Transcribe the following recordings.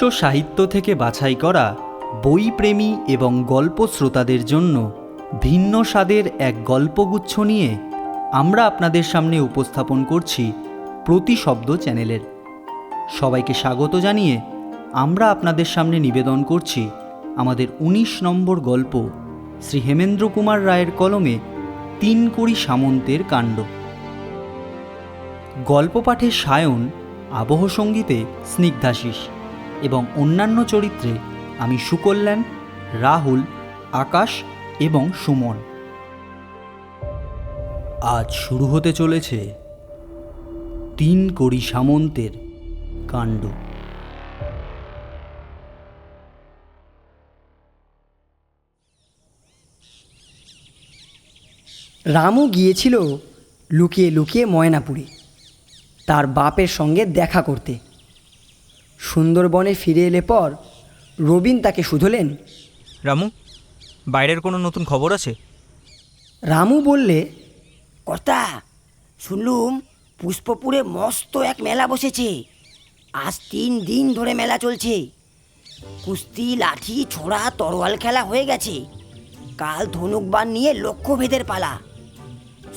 বিশ্ব সাহিত্য থেকে বাছাই করা বইপ্রেমী এবং গল্প শ্রোতাদের জন্য ভিন্ন স্বাদের এক গল্পগুচ্ছ নিয়ে আমরা আপনাদের সামনে উপস্থাপন করছি প্রতিশব্দ চ্যানেলের। সবাইকে স্বাগত জানিয়ে আমরা আপনাদের সামনে নিবেদন করছি আমাদের ১৯ নম্বর গল্প শ্রী হেমেন্দ্র কুমার রায়ের কলমে তিন কড়ি সামন্তের কাণ্ড। গল্প পাঠে সায়ন, আবহ সঙ্গীতে স্নিগ্ধাশিস। এবং অন্যান্য চরিত্রে আমি সুকল্যাণ, রাহুল, আকাশ এবং সুমন। আজ শুরু হতে চলেছে তিন কড়ি সামন্তের কাণ্ড। রামু গিয়েছিল লুকিয়ে লুকিয়ে ময়নাপুরে, তার বাপের সঙ্গে দেখা করতে। সুন্দরবনে ফিরে এলে পর রবিন তাকে শুধলেন রামু বাইরের কোনো নতুন খবর আছে? রামু বললে কর্তা শুনলুম পুষ্পপুরে মস্ত এক মেলা বসেছে। আজ তিন দিন ধরে মেলা চলছে। কুস্তি লাঠি ছোড়া তরোয়াল খেলা হয়ে গেছে। কাল ধনুকবান নিয়ে লক্ষ্যভেদের পালা।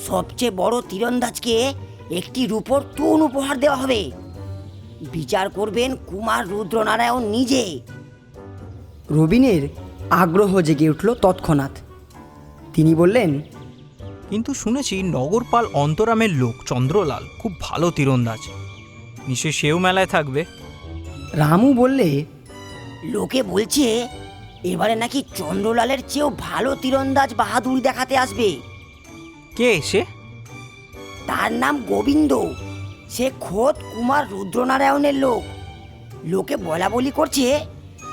সবচেয়ে বড় তীরন্দাজকে একটি রূপর তুন উপহার দেওয়া হবে। বিচার করবেন কুমার রুদ্রনারায়ণ নিজে। রবিনের আগ্রহ জেগে উঠল তৎক্ষণাৎ। তিনি বললেন কিন্তু শুনেছি নগরপাল অন্তরামের লোক চন্দ্রলাল খুব ভালো তীরন্দাজ। নিশ্চয়ই সেও মেলায় থাকবে? রামু বললে লোকে বলছে এবারে নাকি চন্দ্রলালের চেয়েও ভালো তীরন্দাজ বাহাদুরি দেখাতে আসবে। কে সে? তার নাম গোবিন্দ। সে খোদ কুমার রুদ্রনারায়ণের লোক। লোকে বলা বলি করছে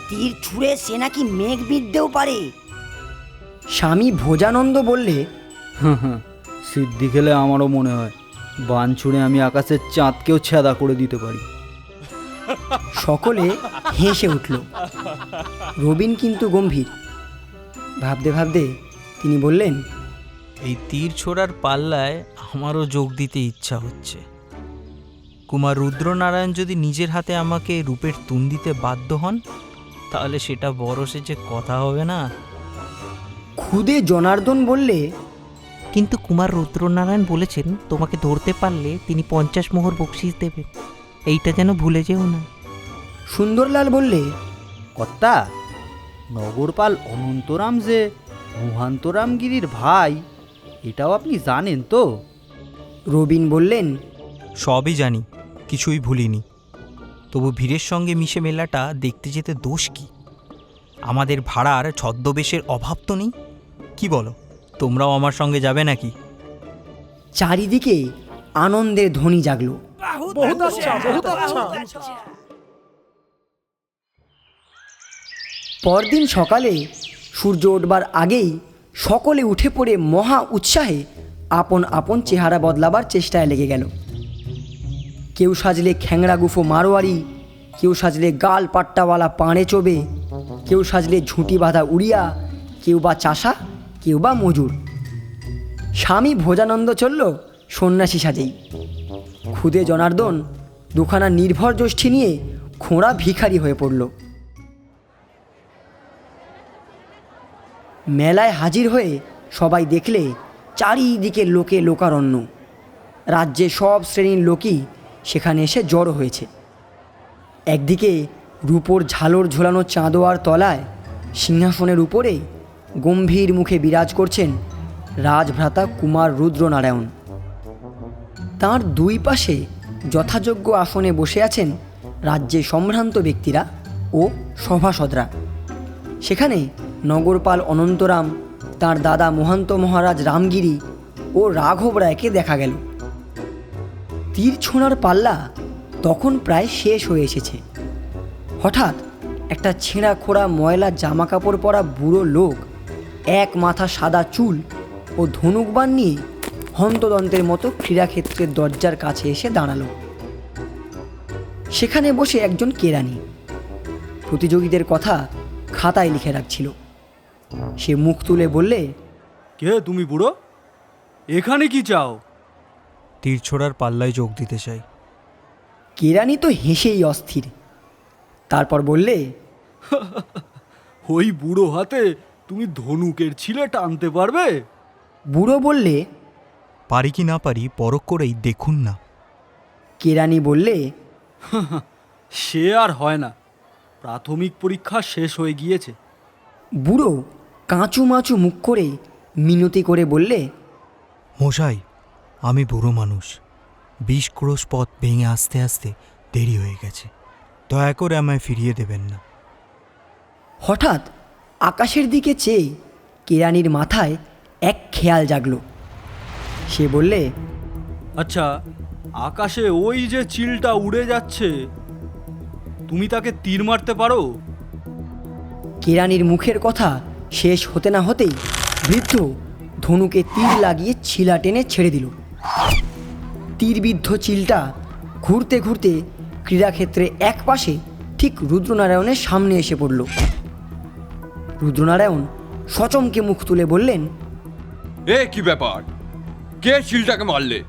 তীর ছুঁড়ে সে নাকি মেঘ বিদ্যেও পারে। স্বামী ভোজানন্দ বললে সিদ্ধি খেলে আমারও মনে হয় বান ছুঁড়ে আমি আকাশের চাঁদকেও ছেদা করে দিতে পারি। সকলে হেসে উঠল। রবিন কিন্তু গম্ভীর। ভাবতে ভাবতে তিনি বললেন এই তীর ছোড়ার পাল্লায় আমারও যোগ দিতে ইচ্ছা হচ্ছে। কুমার রুদ্রনারায়ণ যদি নিজের হাতে আমাকে রূপের তুন দিতে বাধ্য হন তাহলে সেটা বড় সে যে কথা হবে না। খুদে জনার্দন বললে? কিন্তু কুমার রুদ্রনারায়ণ বলেছেন তোমাকে ধরতে পারলে তিনি পঞ্চাশ মোহর বকশিস দেবেন। এইটা যেন ভুলে যেও না। সুন্দরলাল বললে কর্তা নগরপাল অনন্তরাম যে মোহান্তরামগিরির ভাই এটাও আপনি জানেন তো? রবিন বললেন সবই জানি। কিছুই ভুলিনি। তবু ভিড়ের সঙ্গে মিশে মেলাটা দেখতে যেতে দোষ কি? আমাদের ভাড়ার ছদ্মবেশের অভাব তো নেই? কি বলো? তোমরাও আমার সঙ্গে যাবে নাকি? চারিদিকে আনন্দের ধ্বনি জাগলো। পরদিন সকালে সূর্য উঠবার আগেই সকলে উঠে পড়ে মহা উৎসাহে আপন আপন চেহারা বদলাবার চেষ্টায় লেগে গেল। কেউ সাজলে খ্যাংড়া গুফো মারোয়ারি, কেউ সাজলে গাল পাট্টাওয়ালা পাড়ে চোবে, কেউ সাজলে ঝুঁটি বাঁধা উড়িয়া, কেউ বা চাষা, কেউ বা মজুর। স্বামী ভোজানন্দ চলল সন্ন্যাসী সাজেই। খুদে জনার্দন দুখানা নির্ভর জ্যোষ্ঠী নিয়ে খোঁড়া ভিখারি হয়ে পড়ল। মেলায় হাজির হয়ে সবাই দেখলে চারিদিকে লোকে লোকারণ্য। রাজ্যে সব শ্রেণির লোকই সেখানে এসে জড়ো হয়েছে। একদিকে রূপোর ঝালর ঝোলানো চাঁদোয়ার তলায় সিংহাসনের উপরে গম্ভীর মুখে বিরাজ করছেন রাজভ্রাতা কুমার রুদ্রনারায়ণ। তার দুই পাশে যথাযোগ্য আসনে বসে আছেন রাজ্যে সম্ভ্রান্ত ব্যক্তিরা ও সভাসদরা। সেখানে নগরপাল অনন্তরাম, তার দাদা মহান্ত মহারাজ রামগিরি ও রাঘব রায়কে দেখা গেল। তীর ছোঁড়ার পাল্লা তখন প্রায় শেষ হয়ে এসেছে। হঠাৎ একটা ছেঁড়া খোড়া ময়লা জামা কাপড় পরা বুড়ো লোক এক মাথা সাদা চুল ও ধনুকবান নিয়ে হন্তদন্তের মতো ক্রীড়াক্ষেত্রের দরজার কাছে এসে দাঁড়াল। সেখানে বসে একজন কেরানি প্রতিযোগীদের কথা খাতায় লিখে রাখছিল। সে মুখ তুলে বললে, কে তুমি বুড়ো? এখানে কি চাও? তীর ছোড়ার পাল্লায় যোগ দিতে চাই। কেরানি তো হেসেই অস্থির। তারপর বললে ওই বুড়ো হাতে তুমি ধনুকের ছিলে টানতে পারবে? বুড়ো বললে পারি কি না পারি পরখ করেই দেখুন না। কেরানি বললে সে আর হয় না। প্রাথমিক পরীক্ষা শেষ হয়ে গিয়েছে। বুড়ো কাঁচু মাচু মুখ করে মিনতি করে বললে মশাই আমি বুড়ো মানুষ। বিশ ক্রোশ পথ ভেঙে আসতে আসতে দেরি হয়ে গেছে। দয়া করে আমায় ফিরিয়ে দেবেন না। হঠাৎ আকাশের দিকে চেয়ে কেরানির মাথায় এক খেয়াল জাগলো। সে বললে আচ্ছা আকাশে ওই যে চিলটা উড়ে যাচ্ছে তুমি তাকে তীর মারতে পারো? কেরানির মুখের কথা শেষ হতে না হতেই বৃদ্ধ ধনুকে তীর লাগিয়ে ছিলা টেনে ছেড়ে দিল। তীরবিদ্ধ চিলটা ঘুরতে ঘুরতে ক্রীড়াক্ষেত্রে এক পাশে ঠিক রুদ্রনারায়ণের সামনে এসে পড়ল। রুদ্রনারায়ণ সচমকে মুখ তুলে বললেন এ কি ব্যাপার? কে চিলটাকে মারলে?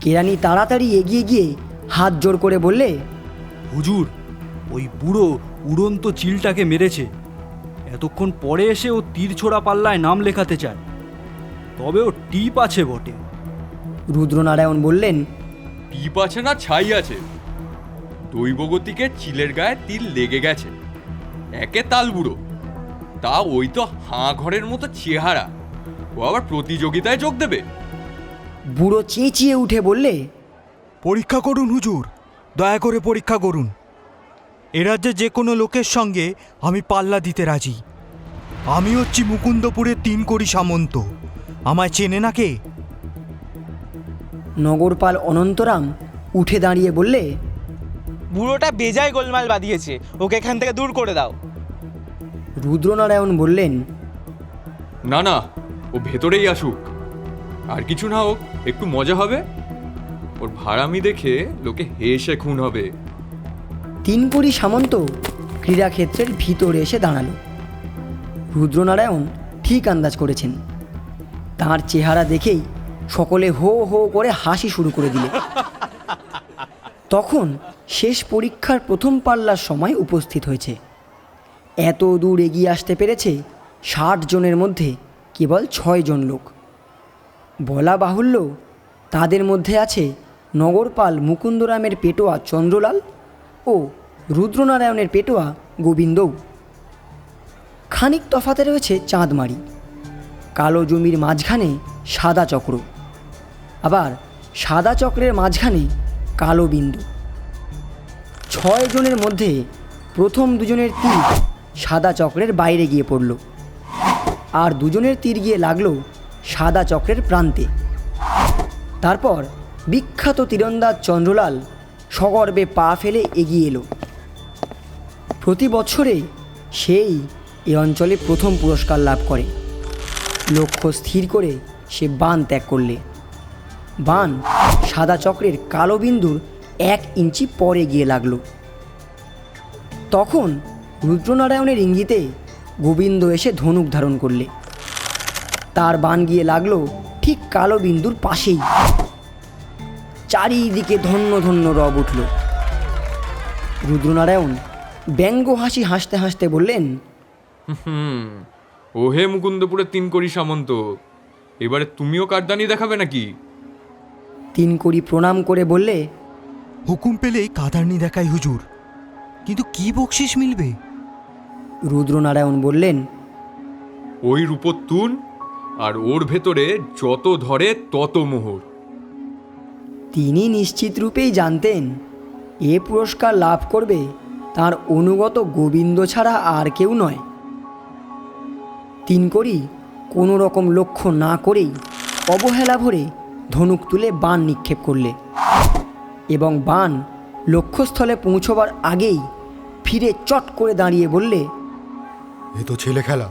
কেরানি তাড়াতাড়ি এগিয়ে গিয়ে হাত জোর করে বললে হুজুর ওই বুড়ো উড়ন্ত চিলটাকে মেরেছে। এতক্ষণ পরে এসে ও তীর ছোড়া পাল্লায় নাম লেখাতে চায়। তবে ও টিপ আছে বটে। রুদ্রনারায়ণ বললেন টিপ আছে না ছাই আছে। দৈবগতিকে চিলের গায়ে তিল লেগে গেছে। একে তাল বুড়ো। তা ওই তো হাঁ ঘরের মতো চেহারা। ও আবার প্রতিযোগিতায় যোগ দেবে। বুড়ো চেঁচিয়ে উঠে বললে পরীক্ষা করুন হুজুর দয়া করে পরীক্ষা করুন। এ রাজ্যে যে কোনো লোকের সঙ্গে আমি পাল্লা দিতে রাজি। আমি হচ্ছি মুকুন্দপুরের তিন কোটি সামন্ত। আমায় চেনে না কে? নগরপাল অনন্তরাম উঠে দাঁড়িয়ে বললে বুড়োটা বেজায় গোলমাল বাঁধিয়েছে ওকে এখান থেকে দূর করে দাও। রুদ্রনারায়ণ বললেন না না ও ভেতরেই আসুক। আর কিছু না হোক একটু মজা হবে। ওর ভাড়ামি দেখে লোকে হেসে খুন হবে। তিন কোটি সামন্ত ক্রীড়াক্ষেত্রের ভিতরে এসে দাঁড়াল। রুদ্রনারায়ণ ঠিক আন্দাজ করেছেন। তার চেহারা দেখেই সকলে হো হো করে হাসি শুরু করে দিলে। তখন শেষ পরীক্ষার প্রথম পাল্লার সময় উপস্থিত হয়েছে। এত দূর এগিয়ে আসতে পেরেছে ষাট জনের মধ্যে কেবল ছয় জন লোক। বলা বাহুল্য, তাদের মধ্যে আছে নগরপাল মুকুন্দরামের পেটোয়া চন্দ্রলাল ও রুদ্রনারায়ণের পেটোয়া গোবিন্দও খানিক তফাতে রয়েছে চাঁদমারি। কালো জমির মাঝখানে সাদা চক্র। আবার সাদা চক্রের মাঝখানে কালো বিন্দু। ছয় জনের মধ্যে প্রথম দুজনের তীর সাদা চক্রের বাইরে গিয়ে পড়ল। আর দুজনের তীর গিয়ে লাগল সাদা চক্রের প্রান্তে। তারপর বিখ্যাত তীরন্দাজ চন্দ্রলাল সগর্বে পা ফেলে এগিয়ে এলো। প্রতি বছরে সেই এ অঞ্চলে প্রথম পুরস্কার লাভ করে। লক্ষ্য স্থির করে সে বান ত্যাগ করলে। বান সাদা চক্রের কালো বিন্দুর এক ইঞ্চি পরে গিয়ে লাগল। তখন রুদ্রনারায়ণের ইঙ্গিতে গোবিন্দ এসে ধনুক ধারণ করলে। তার বান গিয়ে লাগল ঠিক কালো বিন্দুর পাশেই। চারিদিকে ধন্য ধন্য রব উঠল। রুদ্রনারায়ণ ব্যঙ্গ হাসি হাসতে হাসতে বললেন, হুম ও হে মুকুন্দপুরের তিন কড়ি সামন্ত, এবারে তুমিও কারদানি দেখাবে নাকি? তিন কড়ি প্রণাম করে বললে হুকুম পেলেই কাদারনি দেখাই হুজুর। কিন্তু কি বকশিস মিলবে? রুদ্রনারায়ণ বললেন ওই রূপোর তুন আর ওর ভেতরে যত ধরে তত মোহর। তিনি নিশ্চিত রূপেই জানতেন এ পুরস্কার লাভ করবে তার অনুগত গোবিন্দ ছাড়া আর কেউ নয়। তিন করি কোনো রকম লক্ষ্য না করেই অবহেলা ভরে ধনুক তুলে বান নিক্ষেপ করলে। এবং বান লক্ষ্যস্থলে পৌঁছবার আগেই ফিরে চট করে দাঁড়িয়ে বললে এ তো ছেলে খেলা।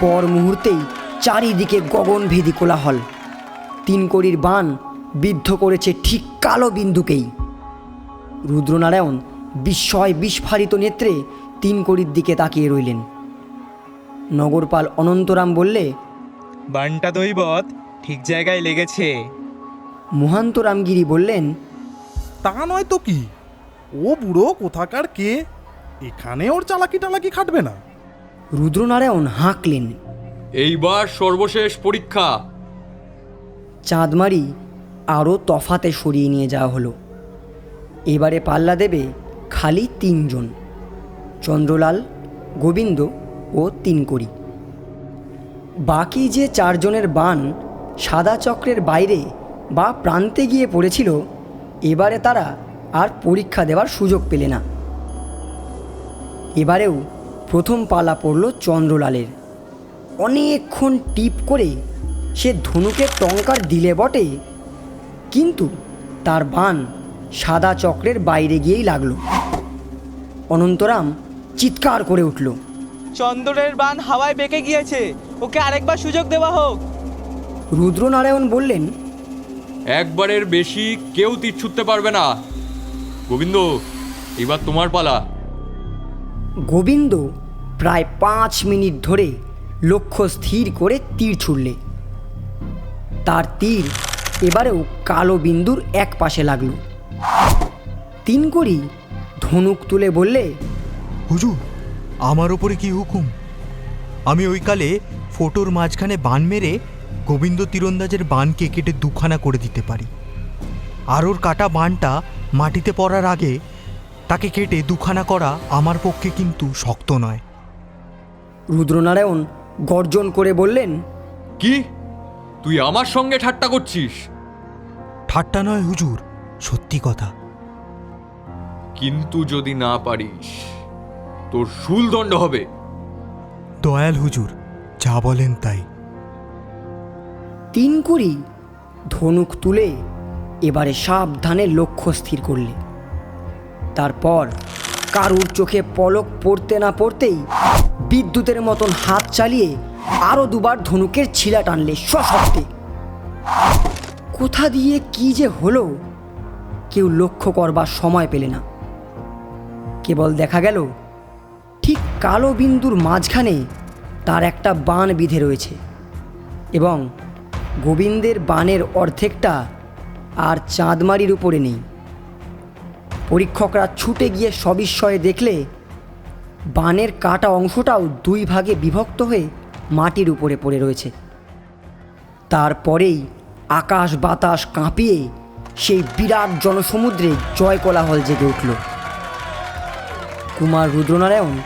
পর মুহূর্তেই চারিদিকে গগনভেদী কোলাহল। তিন কড়ির বান বিদ্ধ করেছে ঠিক কালো বিন্দুকেই। রুদ্রনারায়ণ বিস্ময় বিস্ফারিত নেত্রে তিন কড়ির দিকে তাকিয়ে রইলেন। নগরপাল অনন্তরাম বললে বানটা দৈবত ঠিক জায়গায় লেগেছে। মহান্ত রামগিরি বললেন তা নয় তো কি? ও বুড়ো কোথাকার কে? এখানে ওর চালাকি টালাকি খাটবে না। রুদ্রনারায়ণ হাঁকলেন। এইবার সর্বশেষ পরীক্ষা। চাঁদমারি আরও তফাতে সরিয়ে নিয়ে যাওয়া হলো। এবারে পাল্লা দেবে খালি তিনজন চন্দ্রলাল গোবিন্দ ও তিনকড়ি। বাকি যে চারজনের বান সাদা চক্রের বাইরে বা প্রান্তে গিয়ে পড়েছিল, এবারে তারা আর পরীক্ষা দেওয়ার সুযোগ পেলে না। এবারেও প্রথম পালা পড়ল চন্দ্রলালের। অনেকক্ষণ টিপ করে সে ধনুকে টঙ্কার দিলে বটে, কিন্তু তার বান সাদা চক্রের বাইরে গিয়েই লাগল। অনন্তরাম চিৎকার করে উঠল। চন্দ্রের বান হাওয়ায় বেঁকে গিয়েছে, ওকে আরেকবার সুযোগ দেওয়া হোক। রুদ্রনারায়ণ বললেন একবারের বেশি কেউ তীর ছুটতে পারবে না। গোবিন্দ এবার তোমার পালা। গোবিন্দ প্রায় পাঁচ মিনিট ধরে লক্ষ্য স্থির করে তীর ছুড়লে। তার তীর এবারেও কালো বিন্দুর এক পাশে লাগল। তিন করি ধনুক তুলে বললে হুজুর আমার ওপরে কি হুকুম? আমি ওই কালে ফোটোর মাঝখানে বান মেরে গোবিন্দ তীরন্দাজের বানকে কেটে দুখানা করে দিতে পারি। আর ওর কাটা বানটা মাটিতে পড়ার আগে তাকে কেটে দুখানা করা আমার পক্ষে কিন্তু শক্ত নয়। রুদ্রনারায়ণ গর্জন করে বললেন কি? তুই আমার সঙ্গে ঠাট্টা করছিস? ঠাট্টা নয় হুজুর সত্যি কথা। কিন্তু যদি না পারিস তোর শুলদণ্ড হবে। দয়াল হুজুর যা বলেন তাই। তিন কুড়ি ধনুক তুলে এবারে সাবধানে লক্ষ্য স্থির করলে। তারপর কারুর চোখে পলক পড়তে না পড়তেই বিদ্যুতের মতন হাত চালিয়ে আরও দুবার ধনুকের ছিলা টানলে সশব্দে। কোথা দিয়ে কি যে হলো কেউ লক্ষ্য করবার সময় পেলে না। কেবল দেখা গেল ঠিক কালো বিন্দুর মাঝখানে তার একটা বান বিধে রয়েছে এবং গোবিন্দের বানের অর্ধেকটা আর চাঁদমারির উপরে নেই। পরীক্ষকরা ছুটে গিয়ে সবিস্ময়ে দেখলে বানের কাটা অংশটাও দুই ভাগে বিভক্ত হয়ে মাটির উপরে পড়ে রয়েছে। তারপরেই আকাশ বাতাস কাঁপিয়ে সেই বিরাট জনসমুদ্রে জয় কোলাহল জেগে উঠল। কুমার রুদ্রনারায়ণ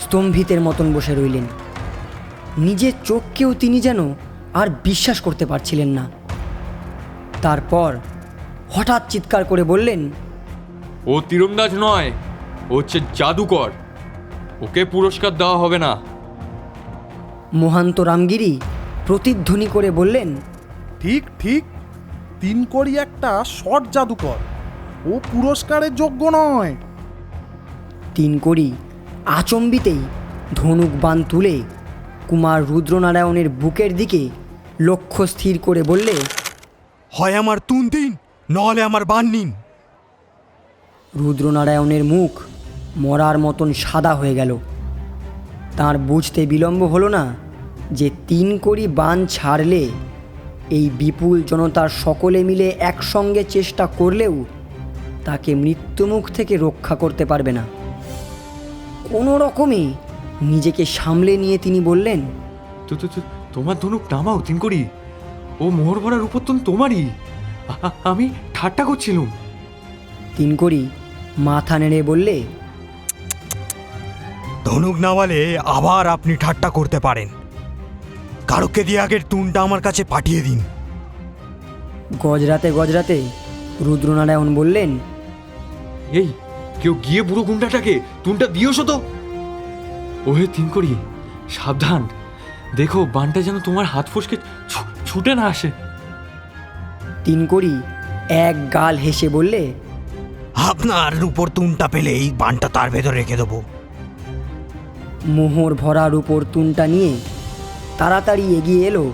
স্তম্ভিতের মতন বসে রইলেন। নিজের চোখকেও তিনি যেন আর বিশ্বাস করতে পারছিলেন না। তারপর হঠাৎ চিৎকার করে বললেন ও তীরন্দাজ নয় ও হচ্ছে জাদুকর ওকে পুরস্কার দেওয়া হবে না। মহান্ত রামগিরি প্রতিধ্বনি করে বললেন ঠিক ঠিক তিন কড়ি একটা শট জাদুকর ও পুরস্কারের যোগ্য নয়। তিন করি আচম্বিতেই ধনুক বান তুলে কুমার রুদ্রনারায়ণের বুকের দিকে লক্ষ্য স্থির করে বললে হয় আমার তুন দিন নহলে আমার বান নিন রুদ্রনারায়ণের মুখ মরার মতন সাদা হয়ে গেল। তার বুঝতে বিলম্ব হলো না যে তিন কড়ি বান ছাড়লে এই বিপুল জনতার সকলে মিলে একসঙ্গে চেষ্টা করলেও তাকে মৃত্যুমুখ থেকে রক্ষা করতে পারবে না। কোনো রকমে নিজেকে সামলে নিয়ে তিনি বললেন তো তো তো- তোমার ধনুক নামাও তিন করি ও মোহর ভরার উপর তো তোমারই আমি ঠাট্টা করছিলাম। তিন করি মাথা নেড়ে বললে ধনুক নামালে আবার আপনি ঠাট্টা করতে পারেন। কারোকে দিয়ে আগের তুনটা আমার কাছে পাঠিয়ে দিন। গজরাতে গজরাতে রুদ্রনারায়ণ বললেন এই কেউ গিয়ে বুড়ো গুন্ডাটাকে তুনটা দিওছো তো। ওহে তিন করি সাবধান। দেখো বানটা যেন তোমার হাত ফসকে ছুটে না আসে। তিন করি এক গাল হেসে বললে আপনার উপর তুনটা পেলে এই বানটা তার ভেতর রেখে দেবো। মোহর ভরার উপর তুনটা নিয়ে তাড়াতাড়ি এগিয়ে এলো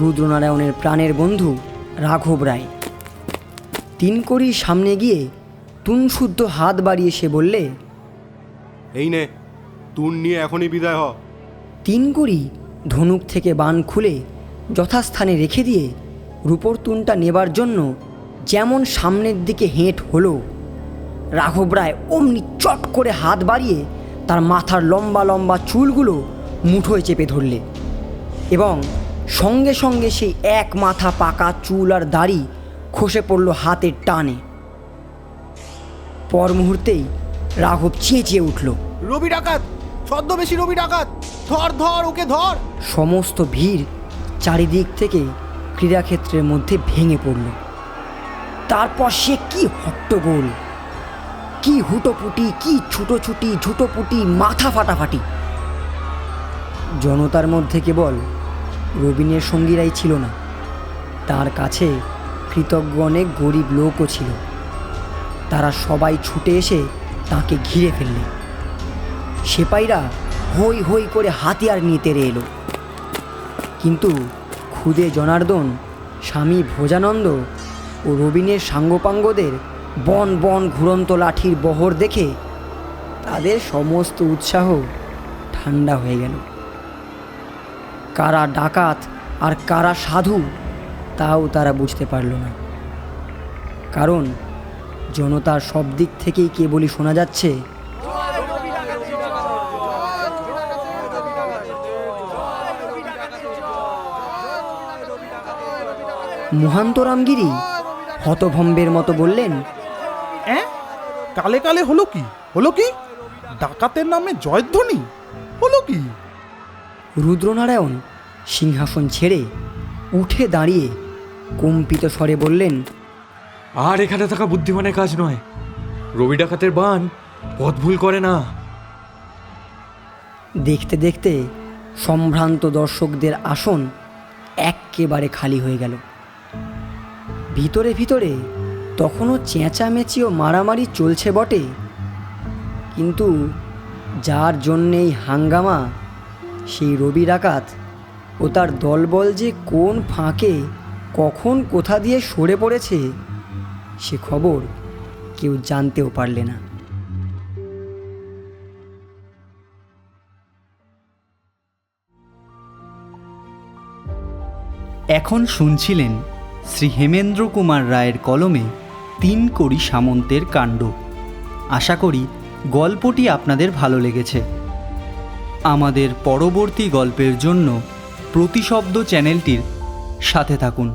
রুদ্রনারায়ণের প্রাণের বন্ধু রাঘব রায়। তিন কড়ি সামনে গিয়ে তুন শুদ্ধ হাত বাড়িয়ে সে বললে এই নে তুন নিয়ে এখনই বিদায় হ। তিন কড়ি ধনুক থেকে বান খুলে যথাস্থানে রেখে দিয়ে রূপর তুনটা নেবার জন্য যেমন সামনের দিকে হেঁট হলো, রাঘব রায় অমনি চট করে হাত বাড়িয়ে তার মাথার লম্বা লম্বা চুলগুলো মুঠোয় চেপে ধরলে এবং সঙ্গে সঙ্গে সেই এক মাথা পাকা চুল আর দাড়ি খসে পড়ল হাতের টানে। পর মুহূর্তেই রাঘব চেঁচিয়ে উঠল। রবি ডাকাত, ছদ্মবেশী রবি ডাকাত। ধর ধর, ওকে ধর। সমস্ত ভিড় চারিদিক থেকে ক্রীড়াক্ষেত্রের মধ্যে ভেঙে পড়ল। তারপর সে কি হট্টগোল, কি হুটোপুটি, কি ছুটোছুটি, ঝুটোপুটি, মাথা ফাটাফাটি। জনতার মধ্যে কেবল রবিনের সঙ্গীরাই ছিল না, তার কাছে কৃতজ্ঞ অনেক গরিব লোকও ছিল। তারা সবাই ছুটে এসে তাকে ঘিরে ফেললে। সেপাইরা হই হই করে হাতিয়ার নিয়ে তেড়ে এলো। কিন্তু খুদে জনার্দন, স্বামী ভোজানন্দ ও রবিনের সাঙ্গপাঙ্গদের বন বন ঘুরন্ত লাঠির বহর দেখে তাদের সমস্ত উৎসাহ ঠান্ডা হয়ে গেল। কারা ডাকাত আর কারা সাধু তাও তারা বুঝতে পারল না। কারণ জনতার সব দিক থেকেই কেবলই শোনা যাচ্ছে মহান্তরামগিরি হতভম্বের মতো বললেন অ্যাঁ? কালে কালে হলো কি? হলো কি? ডাকাতের নামে জয়ধ্বনি? হলো কি? রুদ্রনারায়ণ সিংহাসন ছেড়ে উঠে দাঁড়িয়ে কম্পিত স্বরে বললেন আর এখানে থাকা বুদ্ধিমানের কাজ নয়। রবি ডাকাতের বান পথ ভুল করে না। দেখতে দেখতে সম্ভ্রান্ত দর্শকদের আসন এক্কেবারে খালি হয়ে গেল। ভিতরে ভিতরে তখনও চেঁচামেচি ও মারামারি চলছে বটে। কিন্তু যার জন্যেই হাঙ্গামা, সেই রবি ডাকাত ও তার দলবল যে কোন ফাঁকে, কখন কোথা দিয়ে সরে পড়েছে, সে খবর কেউ জানতেও পারলে না। এখন শুনছিলেন শ্রী হেমেন্দ্র কুমার রায়ের কলমে তিন কড়ি সামন্তের কাণ্ড। আশা করি গল্পটি আপনাদের ভালো লেগেছে। আমাদের পরবর্তী গল্পের জন্য প্রতিশব্দ চ্যানেলটির সাথে থাকুন।